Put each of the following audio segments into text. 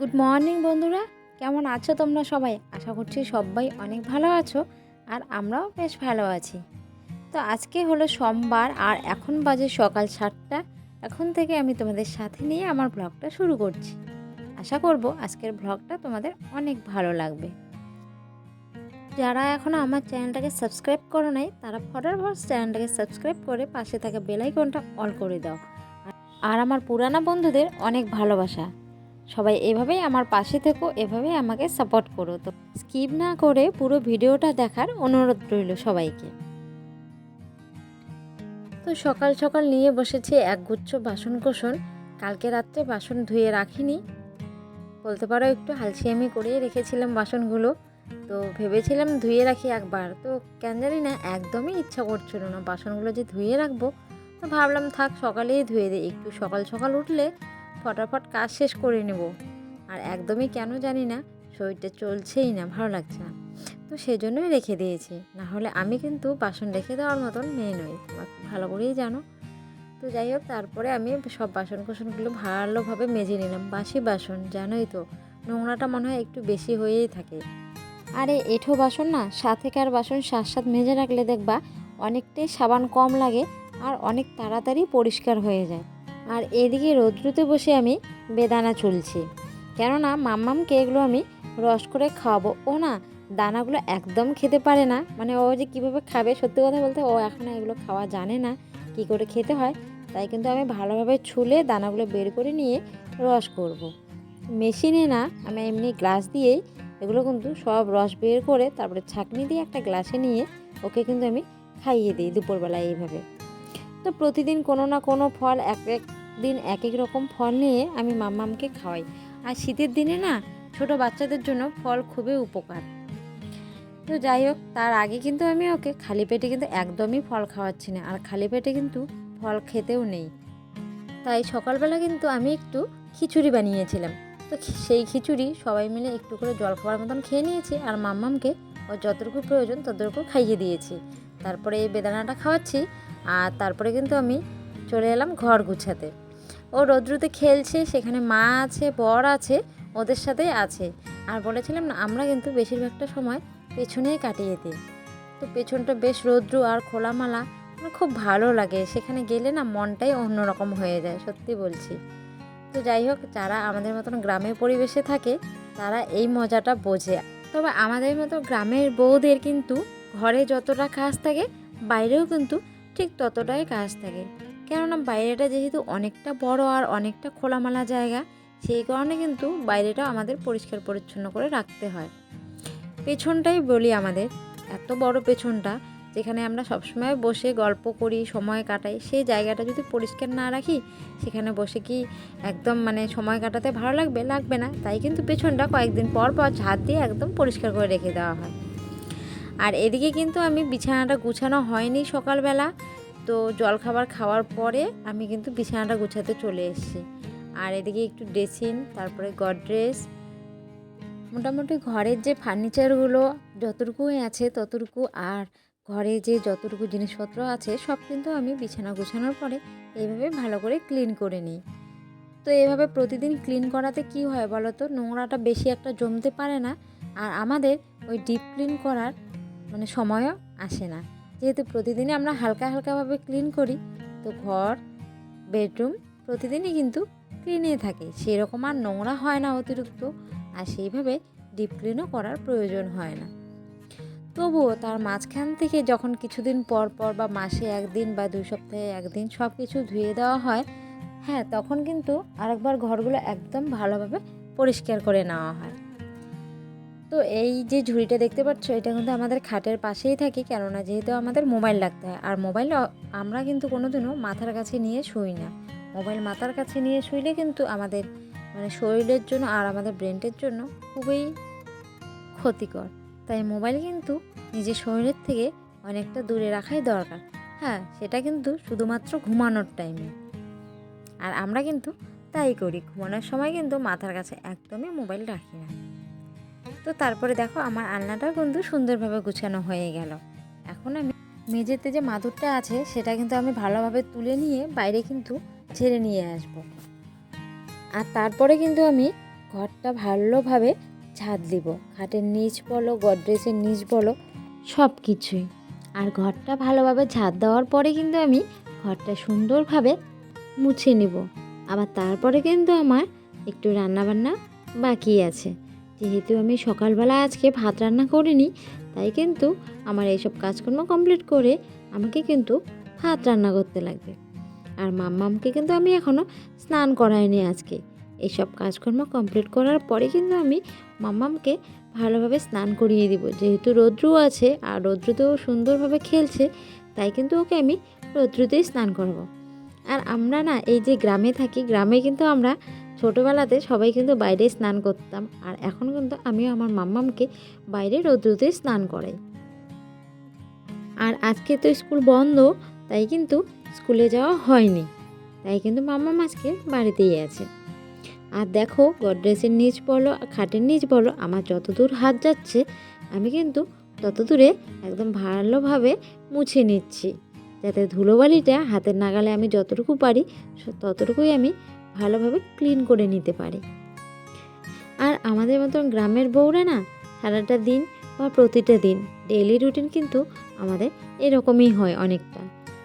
Good morning বন্ধুরা। কেমন আছো তোমরা সবাই? আশা করছি সবাই অনেক ভালো আছো আর আমরাও বেশ ভালো আছি। তো আজকে হলো সোমবার আর এখন বাজে সকাল সাতটা। এখন থেকে আমি তোমাদের সাথে নিয়ে আমার ব্লগটা শুরু করছি। আশা করব আজকের ব্লগটা তোমাদের অনেক ভালো লাগবে। যারা এখনও আমার চ্যানেলটাকে সাবস্ক্রাইব করো নাই, তারা ফটাফট চ্যানেলটাকে সাবস্ক্রাইব করে পাশে থাকা বেলাইকনটা অল করে দাও। আর আমার পুরানা বন্ধুদের অনেক ভালোবাসা। সবাই এভাবেই আমার পাশে থেকো, এভাবেই আমাকে সাপোর্ট করো। তো স্কিপ না করে পুরো ভিডিওটা দেখার অনুরোধ রইল সবাইকে। তো সকাল সকাল নিয়ে বসেছি একগুচ্ছ বাসন কোসন কালকে রাত্রে বাসন ধুয়ে রাখিনি। বলতে পারো একটু হালসিয়ামি করেই রেখেছিলাম বাসনগুলো। তো ভেবেছিলাম ধুয়ে রাখি একবার। তো কেন জানি না, একদমই ইচ্ছা করছিল না। বাসনগুলো যে ধুয়ে রাখব, তো ভাবলাম থাক সকালেই ধুয়ে দিই। একটু সকাল সকাল উঠলে ফটাফট কাজ শেষ করে নেব। আর একদমই কেন জানি না, শরীরটা চলছেই না, ভালো লাগছে না। তো সেই জন্যই রেখে দিয়েছি। না হলে আমি কিন্তু বাসন রেখে দেওয়ার মতন মেয়ে নই ভালো করেই জানো। তো যাই হোক, তারপরে আমি সব বাসন কোসনগুলো ভালোভাবে মেজে নিলাম, বাসি বাসন, জানোই তো, নোংরাটা মনে হয় একটু বেশি হয়েই থাকে। আরে, এঁঠো বাসন না সাথেকার বাসন সাত সাত মেজে রাখলে দেখবা, অনেকটাই সাবান কম লাগে আর অনেক তাড়াতাড়ি পরিষ্কার হয়ে যায়। আর এদিকে রৌদ্রুতে বসে আমি বেদানা চুলছি কেননা মাম্মামকে এগুলো আমি রস করে খাওয়াবো। ও না দানাগুলো একদম খেতে পারে না। মানে ও যে কীভাবে খাবে সত্যি কথা বলতে ও এখন এগুলো খাওয়া জানে না কি করে খেতে হয়। তাই কিন্তু আমি ভালোভাবে ছুলে দানাগুলো বের করে নিয়ে রস করব। মেশিনে না আমি এমনি গ্লাস দিয়েই এগুলো কিন্তু সব রস বের করে তারপরে ছাঁকনি দিয়ে একটা গ্লাসে নিয়ে ওকে কিন্তু আমি খাইয়ে দিই দুপুরবেলায় এইভাবে। তো প্রতিদিন কোনো না কোনো ফল এক এক দিন এক এক রকম ফল নিয়ে আমি মাম্মামকে খাওয়াই। আর শীতের দিনে না, ছোট বাচ্চাদের জন্য ফল খুবই উপকার। তো যাই হোক, তার আগে কিন্তু আমি ওকে খালি পেটে কিন্তু একদমই ফল খাওয়াচ্ছি না। আর খালি পেটে কিন্তু ফল খেতেও নেই। তাই সকালবেলা কিন্তু আমি একটু খিচুড়ি বানিয়েছিলাম। তো সেই খিচুড়ি সবাই মিলে একটু করে জল খাওয়ার মতন খেয়ে নিয়েছি আর মাম্মামকে ও যতটুকু প্রয়োজন ততটুকু খাইয়ে দিয়েছি। তারপরে এই বেদানাটা খাওয়াচ্ছি আর তারপরে কিন্তু আমি চলে এলাম ঘর গুছাতে। ও রৌদ্রুতে খেলছে, সেখানে মা আছে, বর আছে, ওদের সাথেই আছে। আর বলেছিলাম না, আমরা কিন্তু বেশিরভাগটা সময় পেছনেই কাটিয়ে দিই। তো পেছনটা বেশ রৌদ্র আর খোলামালা, আমার খুব ভালো লাগে। সেখানে গেলে না, মনটাই অন্যরকম হয়ে যায়, সত্যি বলছি। তো যাই হোক, যারা আমাদের মতন গ্রামের পরিবেশে থাকে, তারা এই মজাটা বোঝে। তবে আমাদের মতো গ্রামের বউদের কিন্তু ঘরে যতটা কাজ থাকে, বাইরেও কিন্তু ঠিক ততটাই কাজ থাকে। কেননা বাইরেটা যেহেতু অনেকটা বড় আর অনেকটা খোলামেলা জায়গা, সেই কারণে কিন্তু বাইরেটা আমাদের পরিষ্কার পরিচ্ছন্ন করে রাখতে হয়। পেছনটাই বলি আমাদের, এত বড় পেছনটা যেখানে আমরা সবসময় বসে গল্প করি, সময় কাটাই, সেই জায়গাটা যদি পরিষ্কার না রাখি, সেখানে বসে কি একদম মানে সময় কাটাতে ভালো লাগবে? লাগবে না। তাই কিন্তু পেছনটা কয়েকদিন পর পর ঝাঁট দিয়ে একদম পরিষ্কার করে রেখে দেওয়া হয়। আর এদিকে কিন্তু আমি বিছানাটা গুছানো হয়নি সকালবেলা। তো জলখাবার খাওয়ার পরে আমি কিন্তু বিছানাটা গুছাতে চলে এসেছি। আর এদিকে একটু ড্রেসিং, তারপরে গডরেজ মোটামুটি ঘরের যে ফার্নিচারগুলো যতটুকুই আছে ততটুকু, আর ঘরে যে যতটুকু জিনিসপত্র আছে সব কিন্তু আমি বিছানা গুছানোর পরে এইভাবে ভালো করে ক্লিন করে নিই। তো এভাবে প্রতিদিন ক্লিন করাতে কি হয় বলো তো? নোংরাটা বেশি একটা জমতে পারে না, আর আমাদের ওই ডিপ ক্লিন করার মানে সময়ও আসে না। যেহেতু প্রতিদিনই আমরা হালকা হালকাভাবে ক্লিন করি, তো ঘর বেডরুম প্রতিদিনই কিন্তু ক্লিনই থাকে। সেরকম আর নোংরা হয় না অতিরিক্ত, আর সেইভাবে ডিপ ক্লিনও করার প্রয়োজন হয় না। তবুও তার মাঝখান থেকে যখন কিছুদিন পর পর বা মাসে একদিন বা দুই সপ্তাহে একদিন সব কিছু ধুয়ে দেওয়া হয় হ্যাঁ তখন কিন্তু আরেকবার ঘরগুলো একদম ভালোভাবে পরিষ্কার করে নেওয়া হয়। তো এই যে ঝুড়িটা দেখতে পাচ্ছ, এটা কিন্তু আমাদের খাটের পাশেই থাকে, কেননা যেহেতু আমাদের মোবাইল রাখতে হয়। আর মোবাইল আমরা কিন্তু কোনোদিনও মাথার কাছে নিয়ে শুই না। মোবাইল মাথার কাছে নিয়ে শুইলে কিন্তু আমাদের মানে শরীরের জন্য আর আমাদের ব্রেনটের জন্য খুবই ক্ষতিকর। তাই মোবাইল কিন্তু নিজের শরীরের থেকে অনেকটা দূরে রাখাই দরকার। হ্যাঁ সেটা কিন্তু শুধুমাত্র ঘুমানোর টাইমে। আর আমরা কিন্তু তাই করি, ঘুমানোর সময় কিন্তু মাথার কাছে একদমই মোবাইল রাখি না। তো তারপরে দেখো আমার আলনাটাও কিন্তু সুন্দরভাবে গুছানো হয়ে গেল। এখন আমি মেঝেতে যে মাদুরটা আছে, সেটা কিন্তু আমি ভালোভাবে তুলে নিয়ে বাইরে কিন্তু ছেড়ে নিয়ে আসব। আর তারপরে কিন্তু আমি ঘরটা ভালোভাবে ঝাঁট দিব। খাটের নিচ বলো, গডরেজের নিচ বলো সব কিছুই আর ঘরটা ভালোভাবে ঝাঁট দেওয়ার পরে কিন্তু আমি ঘরটা সুন্দরভাবে মুছে নিব। আবার তারপরে কিন্তু আমার একটু রান্নাবান্না বাকি আছে। যেহেতু আমি সকালবেলা আজকে ভাত রান্না করিনি, তাই কিন্তু আমার এইসব কাজকর্ম কমপ্লিট করে আমাকে কিন্তু ভাত রান্না করতে লাগবে। আর মাম্মামকে কিন্তু আমি এখনও স্নান করাইনি আজকে। এইসব কাজকর্ম কমপ্লিট করার পরে কিন্তু আমি মাম্মামকে ভালোভাবে স্নান করিয়ে দিব। যেহেতু রৌদ্রু আছে আর রৌদ্রুতেও সুন্দরভাবে খেলছে, তাই কিন্তু ওকে আমি রৌদ্রুতেই স্নান করাবো। আর আমরা না এই যে গ্রামে থাকি, গ্রামে কিন্তু আমরা ছোটোবেলাতে সবাই কিন্তু বাইরে স্নান করতাম আর এখন কিন্তু আমিও আমার মাম্মামকে বাইরে রৌদ্রুতে স্নান করাই। আর আজকে তো স্কুল বন্ধ, তাই কিন্তু স্কুলে যাওয়া হয়নি। তাই কিন্তু মাম্মাম আজকে বাড়িতেই আছে। আর দেখো, গডরেজের নিচ বলো, খাটের নিচ বলো, আমার যত দূর হাত যাচ্ছে, আমি কিন্তু তত দূরে একদম ভালোভাবে মুছে নিচ্ছি। যাতে ধুলোবালিটা হাতের নাগালে আমি যতটুকু পারি ততটুকুই আমি ভালোভাবে ক্লিন করে নিতে পারে। আর আমাদের মতন গ্রামের বউরা না, সারাটা দিন বা প্রতিটা দিন ডেইলি রুটিন কিন্তু আমাদের এরকমই হয় অনেকটা।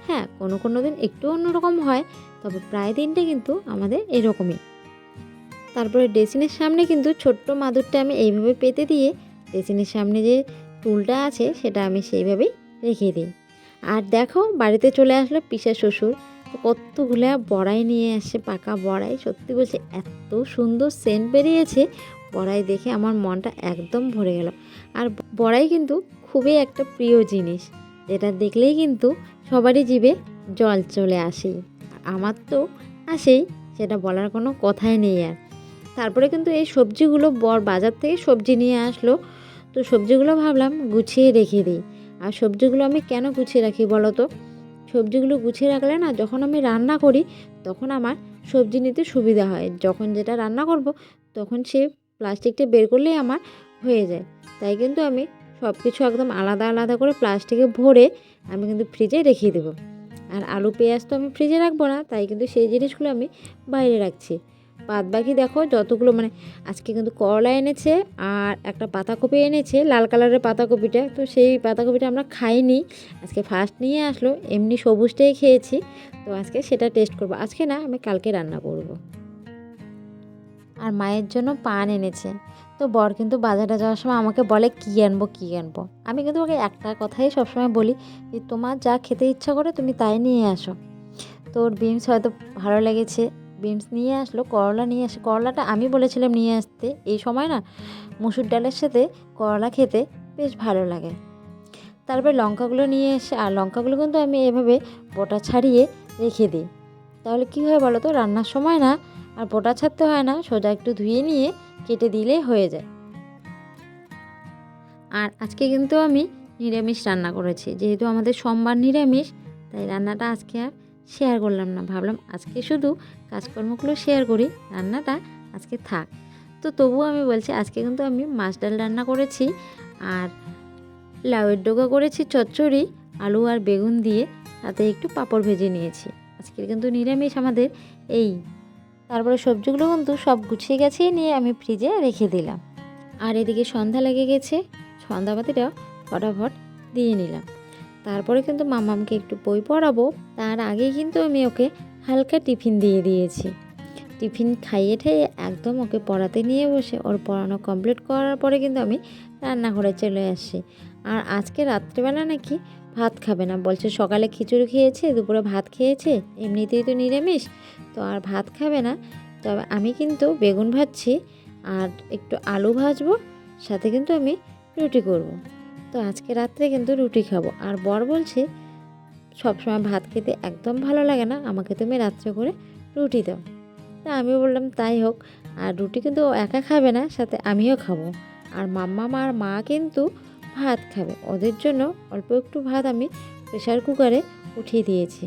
হ্যাঁ কোনো কোনো দিন একটু অন্যরকম হয়, তবে প্রায় দিনটা কিন্তু আমাদের এরকমই। তারপরে ড্রেসিনের সামনে কিন্তু ছোট্ট মাদুরটা আমি এইভাবে পেতে দিয়ে ড্রেসিনের সামনে যে টুলটা আছে, সেটা আমি সেইভাবেই রেখে দিই। আর দেখো, বাড়িতে চলে আসলো পিসা শ্বশুর। তো কতগুলা বড়াই নিয়ে আসছে পাকা বড়াই। সত্যি বলছে, এত সুন্দর সেন্ট বেরিয়েছে। বড়াই দেখে আমার মনটা একদম ভরে গেল। আর বড়াই কিন্তু খুবই একটা প্রিয় জিনিস। যেটা দেখলেই কিন্তু সবারই জীবে জল চলে আসে। আমার তো আসেই, সেটা বলার কোনো কথাই নেই আর। তারপরে কিন্তু এই সবজিগুলো বর বাজার থেকে সবজি নিয়ে আসলো। তো সবজিগুলো ভাবলাম গুছিয়ে রেখে দিই। আর সবজিগুলো আমি কেন গুছিয়ে রাখি বলো তো? সবজিগুলো গুছিয়ে রাখলে না যখন আমি রান্না করি, তখন আমার সবজি নিতে সুবিধা হয়। যখন যেটা রান্না করব, তখন সে প্লাস্টিকটা বের করলেই আমার হয়ে যায়। তাই কিন্তু আমি সব কিছু একদম আলাদা আলাদা করে প্লাস্টিকে ভরে আমি কিন্তু ফ্রিজে রেখে দেবো। আর আলু, পেঁয়াজ তো আমি ফ্রিজে রাখব না, তাই কিন্তু সেই জিনিসগুলো আমি বাইরে রাখছি। বাদ বাকি দেখো যতগুলো মানে আজকে কিন্তু করলা এনেছে আর একটা পাতাকপি এনেছে, লাল কালারের পাতাকপিটা। তো সেই পাতাকপিটা আমরা খাইনি, আজকে ফার্স্ট নিয়ে আসলো, এমনি সবুজটাই খেয়েছি। তো আজকে সেটা টেস্ট করব। আজকে না, আমি কালকে রান্না করব। আর মায়ের জন্য পান এনেছে। তো বর কিন্তু বাজারে যাওয়ার সময় আমাকে বলে, কী আনব কী আনব? আমি কিন্তু ওকে একটা কথাই সবসময় বলি যে, তোমার যা খেতে ইচ্ছা করে তুমি তাই নিয়ে আসো। তোর বিমস হয়তো ভালো লেগেছে। বিমস নিয়ে আসলো, করলা নিয়ে আসে। করলাটা আমি বলেছিলাম নিয়ে আসতে। এই সময় না মুসুর ডালের সাথে করলা খেতে বেশ ভালো লাগে। তারপরে লঙ্কাগুলো নিয়ে এসে, আর লঙ্কাগুলো কিন্তু আমি এভাবে বোটা ছাড়িয়ে রেখে দিই। তাহলে কী হয় বলো তো, রান্নার সময় না আর বোটা ছাড়তে হয় না, সোজা একটু ধুয়ে নিয়ে কেটে দিলেই হয়ে যায়। আর আজকে কিন্তু আমি নিরামিষ রান্না করেছি। যেহেতু আমাদের সোমবার নিরামিষ, তাই রান্নাটা আজকে আর শেয়ার করলাম না। ভাবলাম আজকে শুধু কাজকর্মগুলো শেয়ার করি, রান্নাটা আজকে থাক। তো তবুও আমি বলছি, আজকে কিন্তু আমি মাছ ডাল রান্না করেছি আর লাউয়ের ডোকা করেছি, চচ্চড়ি, আলু আর বেগুন দিয়ে। তাতে একটু পাঁপড় ভেজে নিয়েছি। আজকের কিন্তু নিরামিষ আমাদের এই। তারপরে সবজিগুলো কিন্তু সব গুছিয়ে গেছে নিয়ে আমি ফ্রিজে রেখে দিলাম। আর এদিকে সন্ধ্যা লেগে গেছে, সন্ধ্যাবাতিটাও ফটাফট দিয়ে নিলাম। তারপরে কিন্তু মামামকে একটু বই পড়াবো। তার আগে কিন্তু আমি ওকে হালকা টিফিন দিয়ে দিয়েছি। টিফিন খাইয়ে ঠাইয়ে একদম ওকে পড়াতে নিয়ে বসে, ওর পড়ানো কমপ্লিট করার পরে কিন্তু আমি রান্নাঘরে চলে আসি। আর আজকে রাত্রেবেলা নাকি ভাত খাবে না। বলছে, সকালে খিচুড়ি খেয়েছে, দুপুরে ভাত খেয়েছে, এমনিতেই তো নিরামিষ, তো আর ভাত খাবে না। তবে আমি কিন্তু বেগুন ভাজছি আর একটু আলু ভাজবো, সাথে কিন্তু আমি রুটি করব। তো আজকে রাত্রে কিন্তু রুটি খাব। আর বর বলছে, সবসময় ভাত খেতে একদম ভালো লাগে না, আমাকে তুমি রাত্রে করে রুটি দাও। তা আমি বললাম, তাই হোক, আর রুটি কিন্তু ও একা খাবে না, সাথে আমিও খাব। আর মাম্মা আর মা কিন্তু ভাত খাবে, ওদের জন্য অল্প একটু ভাত আমি প্রেশার কুকারে উঠিয়ে দিয়েছি।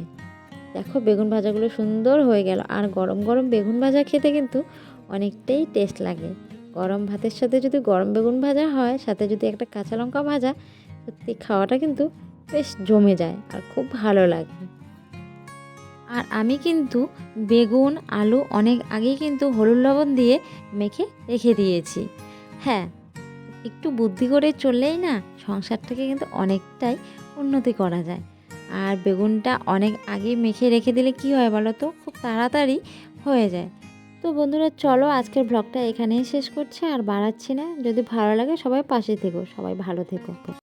দেখো বেগুন ভাজাগুলো সুন্দর হয়ে গেল, আর গরম গরম বেগুন ভাজা খেতে কিন্তু অনেকটাই টেস্ট লাগে। গরম ভাতের সাথে যদি গরম বেগুন ভাজা হয়, সাথে যদি একটা কাঁচা লঙ্কা ভাজা, সত্যি খাওয়াটা কিন্তু বেশ জমে যায় আর খুব ভালো লাগে। আর আমি কিন্তু বেগুন, আলু অনেক আগেই কিন্তু হলুদ লবণ দিয়ে মেখে রেখে দিয়েছি। হ্যাঁ একটু বুদ্ধি করে চললেই না সংসারটাকে কিন্তু অনেকটাই উন্নতি করা যায়। আর বেগুনটা অনেক আগে মেখে রেখে দিলে কি হয় বলো তো? খুব তাড়াতাড়ি হয়ে যায়। তো বন্ধুরা, চলো আজকের ব্লগটা এখানেই শেষ করছে। আর বাড়াচ্ছি না। যদি ভালো লাগে সবাই পাশে থেকো। সবাই ভালো থেকো।